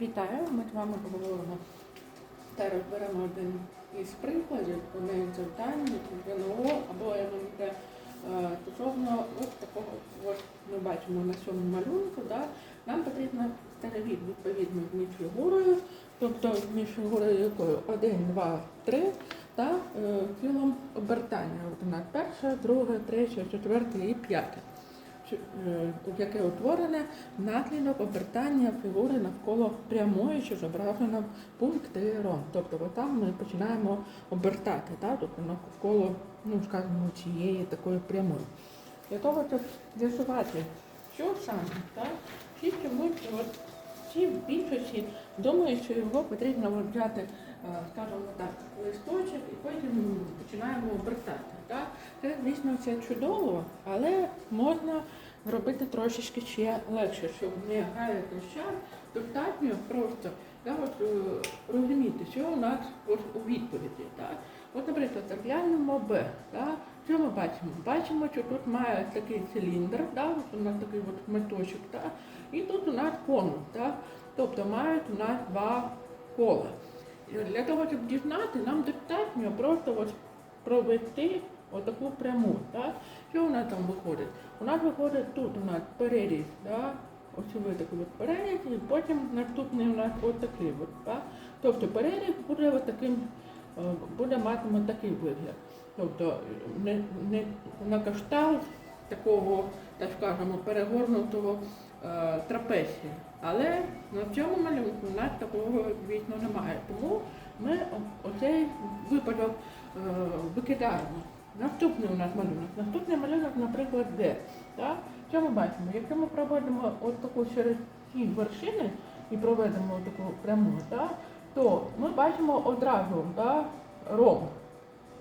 Вітаю, ми з вами поговоримо. Та розберемо один із прикладів. Одне із завдань ЗНО або ММТ е, стосовно ось такого, ось ми бачимо на цьому малюнку, да, нам потрібно перевід відповідно між фігурою, тобто між фігурою якою? 1, 2, 3 та е, тілом обертання. От перше, друге, третє, четверте і е, яке утворене внаслідок обертання фігури навколо прямої, що зображено пунктиром. Тобто от там ми починаємо обертати, так? тобто навколо, ну скажімо, цієї такої прямої. Для того, щоб з'ясувати, що саме, так? всі чомусь, от, в більшості думають, що його потрібно от взяти, е, скажімо так, листочок і потім починаємо обертати. Так? Це, звісно, це чудово, але можна зробити трошечки ще легше, щоб не гаяти час. Достатньо просто да, от, е, розуміти, що у нас у відповіді. Так? От, наприклад, розглянемо Б. Що ми бачимо? Бачимо, що тут має такий циліндр, так? от у нас такий от меточок, так? і тут у нас конус. Так? Тобто мають у нас два кола. Для того, щоб дізнати, нам достатньо просто от провести отаку пряму. Так? Що нас там виходить? У нас виходить тут у нас переріз, да? ось ви такий от переріз, і потім наступний у нас ось такий от, так? Тобто переріз буде ось таким, буде матиме такий вигляд. Тобто не, не на кшталт такого, так скажемо, перегорнутого е, трапеції. Але на цьому малюнку у нас такого, звісно, немає. Тому ми оцей випадок е, викидаємо. Наступний у нас малюнок. Наступний малюнок, наприклад, де. Так? Що ми бачимо? Якщо ми проводимо от таку через ці вершини і проведемо таку пряму, так? то ми бачимо одразу так, ромб.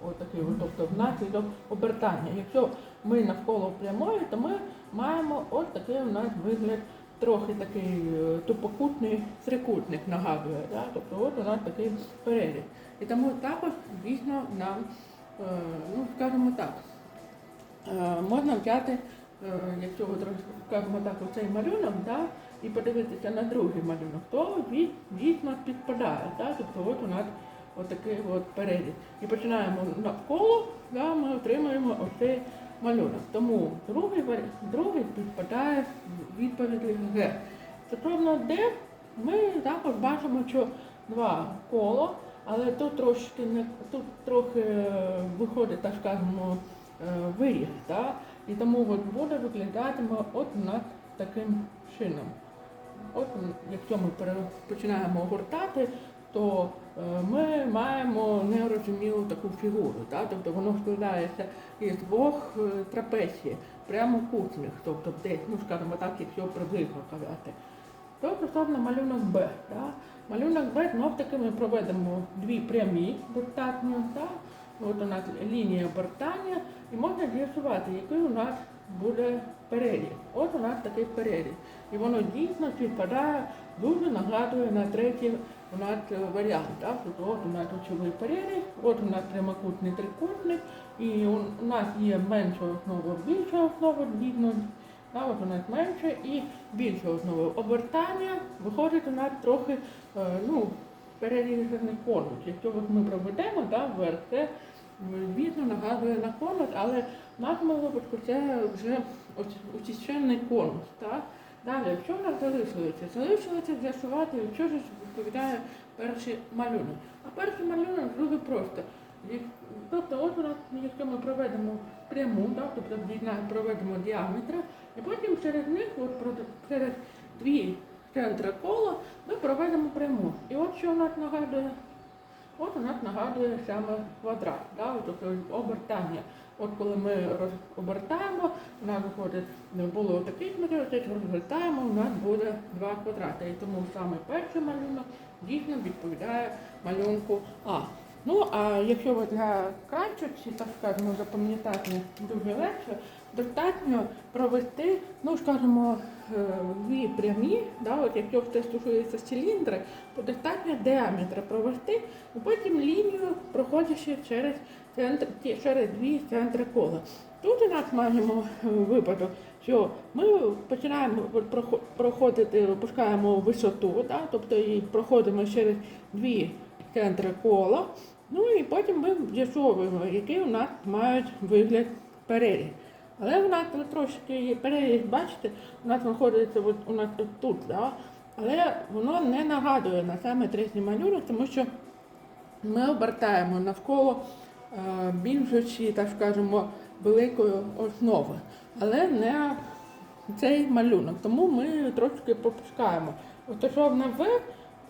От такий, от, тобто внаслідок обертання. Якщо ми навколо прямої, то ми маємо ось такий у нас вигляд, трохи такий е, тупокутний трикутник нагадує. Да? Тобто от у нас такий переріз. І тому також, звісно, нам, ну скажімо так, е, можна взяти, е, якщо скажімо так, оцей малюнок, да, і подивитися на другий малюнок, то він дійсно підпадає. Да? Тобто от у нас отакий от переріз. І починаємо навколо, да, ми отримуємо оцей малюнок. Тому другий, другий підпадає в відповідь Г. Стосовно Д, ми також бачимо, що два коло, але тут трошки не тут трохи е, виходить, так скажемо, е, виріг. Да? І тому от буде виглядати от у нас таким чином. От якщо ми починаємо гортати, то е, ми маємо нерозумілу таку фігуру. Так? Тобто воно складається із двох трапецій, прямокутних, тобто десь, ну скажімо так, якщо приблизно казати. То стосовно малюнок Б. Так? Малюнок Б знов таки ми проведемо дві прямі достатньо. Так? От у нас лінія обертання, і можна з'ясувати, який у нас буде переріз. От у нас такий переріз. І воно дійсно співпадає, дуже нагадує на третій у нас варіант. Так? От у нас очовий переріз, от у нас прямокутний трикутник, і у нас є менша основа, більша основа, дійсно, да, от у менше і більша основа обертання. Виходить у нас трохи е, ну, перерізаний конус. Якщо ми проведемо да, вверх, це звісно нагадує на конус, але в нашому випадку це вже усічений конус. Так? Далі, що в нас залишилося? Залишилося з'ясувати, що ж відповідає перший малюнок. А перший малюнок дуже просто. Тобто, от у якщо ми проведемо пряму, да, тобто проведемо діаметр, і потім через них, от, через дві центри кола, ми проведемо пряму. І от що у нас нагадує? От у нас нагадує саме квадрат, да, таке обертання. От коли ми обертаємо, у нас виходить, було таких матеріалів, розвертаємо, у нас буде два квадрати. І тому саме перший малюнок дійсно відповідає малюнку А. Ну, а якщо ви для кращості, так скажемо, запам'ятати дуже легше, достатньо провести, ну, скажімо, е, дві прямі, да, от якщо це стосується циліндра, то достатньо діаметр провести, і потім лінію проходячи через центр, через дві центри кола. Тут у нас маємо е, випадок, що ми починаємо проходити, опускаємо висоту, да, тобто і проходимо через дві центри кола. Ну і потім ми з'ясовуємо, який у нас мають вигляд переріз. Але у нас трошки є переріз, бачите, у нас знаходиться от, у нас от тут, да? але воно не нагадує на саме третій малюнок, тому що ми обертаємо навколо е, більшості, так скажемо, великої основи, але не цей малюнок. Тому ми трошки пропускаємо. От що на В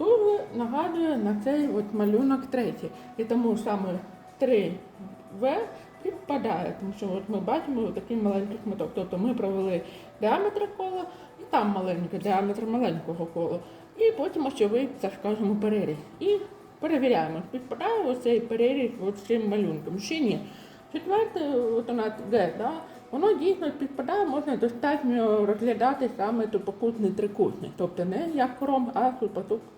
дуже нагадує на цей от малюнок третій. І тому саме 3В підпадає, тому що от ми бачимо такий маленький шматок. Тобто ми провели діаметр кола і там маленький діаметр маленького кола. І потім очевидь, так скажемо, переріз. І перевіряємо, підпадає ось цей переріз з цим малюнком. Чи ні. Четверте, от нас Д, да? Воно дійсно підпадає, можна достатньо розглядати саме тупокутний трикутник. Тобто не як кром, а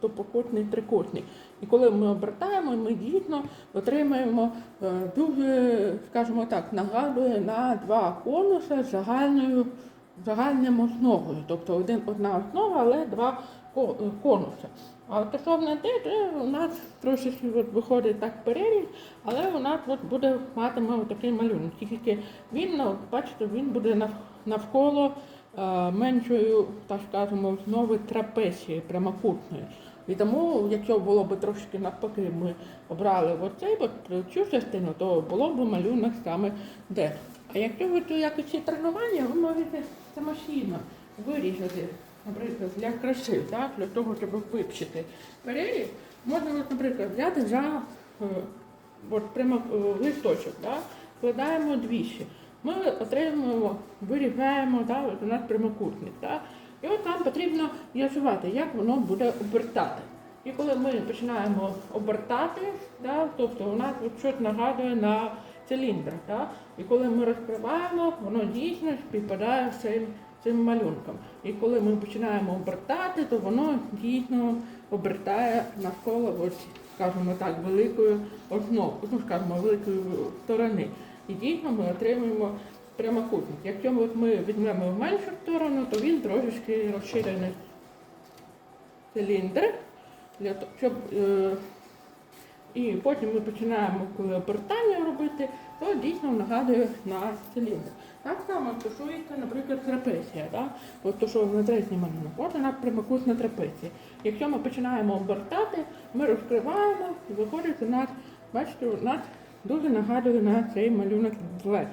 тупокутний трикутник. І коли ми обертаємо, ми дійсно отримаємо е, дуже, скажімо так, нагадує на два конуси загальною загальним основою. Тобто один, одна основа, але два е, конуси. А от стосовно те, то у нас трошечки от виходить так переріз, але у нас от буде матиме такий малюнок. Тільки він, ну, бачите, він буде навколо е, меншої, так скажемо, основи трапеції прямокутної. І тому, якщо було б трошки навпаки, ми обрали оцей, от, цю частину, то було б малюнок саме де. А якщо ви тут якось тренування, ви можете самостійно вирізати, наприклад, для краси, так, для того, щоб вивчити перелік, можна, наприклад, взяти за е, от, прямо е, листочок, так, складаємо двічі. Ми отримуємо, вирізаємо, так, у нас прямокутник. Так, і от нам потрібно з'ясувати, як воно буде обертати. І коли ми починаємо обертати, да, тобто у нас щось нагадує на циліндр. Да? І коли ми розкриваємо, воно дійсно співпадає з цим, цим малюнком. І коли ми починаємо обертати, то воно дійсно обертає навколо, от, скажімо так, великої основи, ну, скажімо, великої сторони. І дійсно ми отримуємо прямокутник. Якщо от ми візьмемо в меншу сторону, то він трошечки розширений циліндр, для того, щоб е, і потім ми починаємо, коли обертання робити, то дійсно нагадує на циліндр. Так само стосується, наприклад, трапеція. Да? От то, що на третій малюнок, от вона прямокутна трапеція. Якщо ми починаємо обертати, ми розкриваємо і виходить у нас, бачите, у нас дуже нагадує на цей малюнок 2.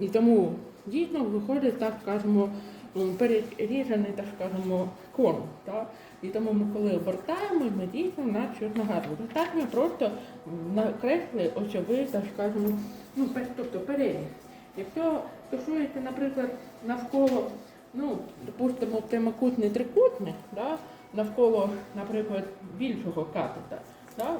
І тому дійсно виходить, так скажемо, перерізаний, так скажемо, конус. Так? І тому ми коли обертаємо, ми дійсно на щось нагадуємо. Так ми просто накресли очевидь, так ну, тобто переріз. Якщо стосується, наприклад, навколо, ну, допустимо, прямокутний трикутник, да, навколо, наприклад, більшого катета, да,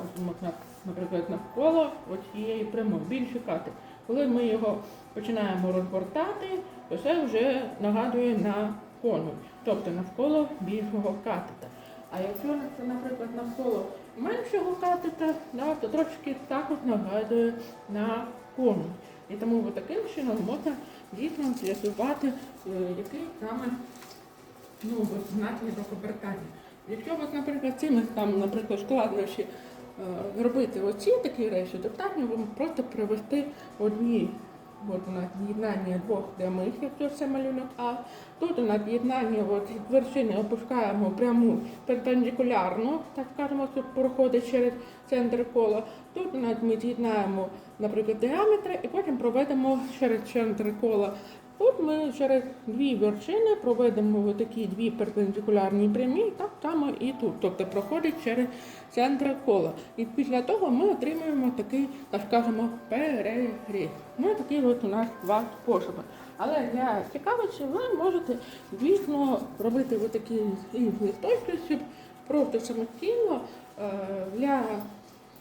наприклад, навколо цієї прямої, більший катет. Коли ми його починаємо розгортати, то це вже нагадує на конус, тобто навколо більшого катета. А якщо це, наприклад, навколо меншого катета, да, то трошки також нагадує на конус. І тому таким чином можна дійсно з'ясувати, е, який саме ну, наслідок обертання. Якщо от, наприклад, цими там, наприклад, складнощі е, робити оці такі речі, достатньо вам просто привести одні. От у нас з'єднання двох прямих, якщо це малюнок А. Тут у нас з'єднання вершини опускаємо пряму перпендикулярну, так скажемо, що проходить через центр кола. Тут у нас ми з'єднаємо, наприклад, діаметри і потім проведемо через центр кола. Тут ми через дві вершини проведемо такі дві перпендикулярні прямі, так само і тут. Тобто проходить через центр кола. І після того ми отримуємо такий, так скажемо, переріз. Ну, такі от у нас два способи. Але для цікавості ви можете, звісно, робити такі листочки, щоб просто самостійно е, для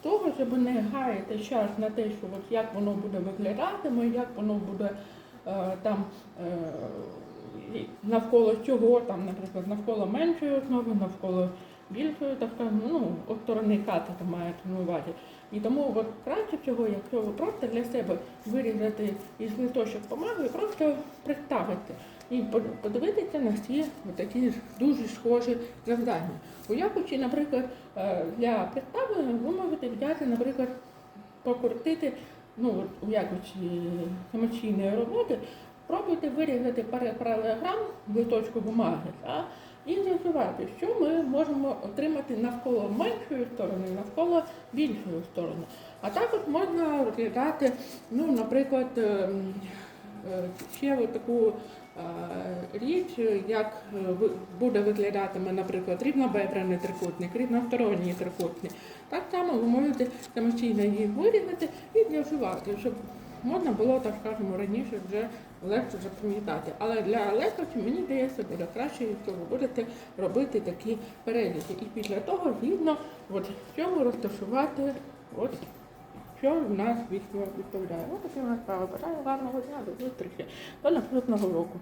того, щоб не гаяти час на те, що от як воно буде виглядати, як воно буде там е, навколо чого, там, наприклад, навколо меншої основи, навколо більшої, так скажемо, ну, от сторони катета маєте на увазі. І тому от краще всього, якщо ви просто для себе вирізати із листочок помаги, просто представити, і подивитися на всі такі дуже схожі завдання. У якості, наприклад, е, для підстави ви можете взяти, наприклад, покрутити ну, у якості самостійної роботи, пробуйте вирізати паралелограм в листочку бумаги та, і з'ясувати, що ми можемо отримати навколо меншої сторони, навколо більшої сторони. А також можна розглядати, ну, наприклад, ем, е, ще таку е, річ, як е, буде виглядатиме, наприклад, рівнобедрений трикутник, рівносторонній трикутник. Так само ви можете самостійно її вирізати і з'ясувати, щоб можна було, так скажемо, раніше вже легше запам'ятати. Але для легкості, мені здається, буде краще, якщо ви будете робити такі переліки. І після того, звісно, от цьому розташувати, от що в нас відповідає. Ось таке у нас справа. Бажаю гарного дня, до зустрічі, до наступного року.